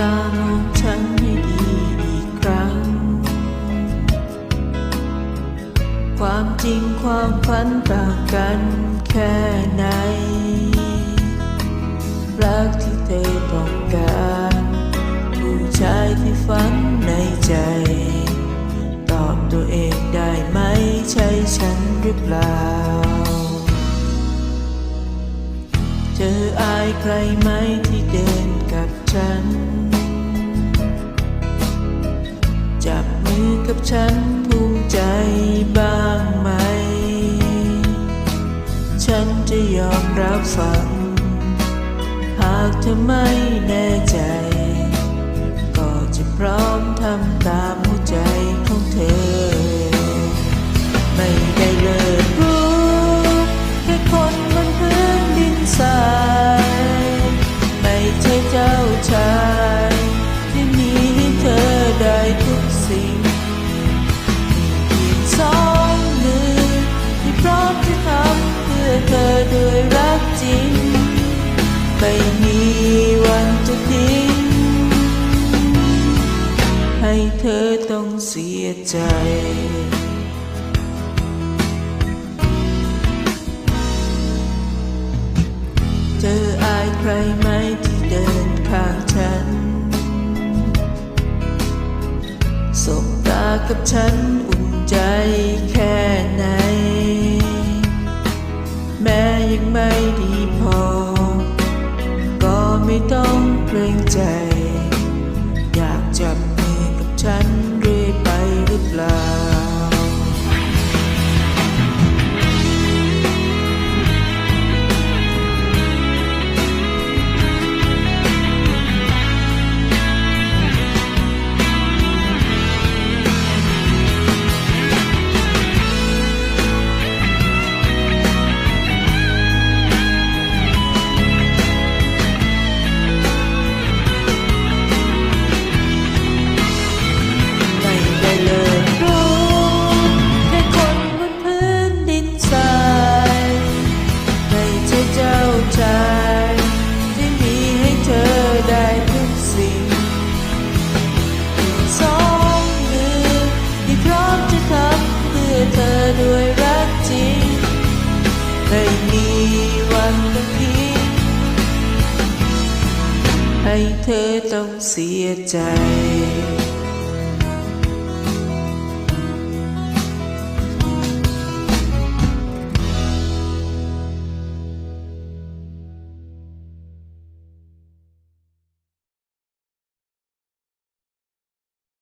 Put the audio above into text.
ตามองฉันให้ดีอีกครั้ง ความจริงความฝันต่างกันแค่ไหน รักที่เธอต้องการ ผู้ชายที่ฝันในใจ ตอบตัวเองได้ไหมใช่ฉันหรือเปล่า เธออายใครไหมที่เดิน ฉัน จับมือกับฉันภูมิใจบ้างไหม ฉันจะยอมรับฟัง หากเธอไม่แน่ใจ ด้วยรักจริง ไม่มีวันจะทิ้ง ให้เธอต้องเสียใจเธออายใครไหมที่เดินข้างฉัน สบตากับฉันอุ่นใจแค่ไหน เให้เธอต้องเสียใจ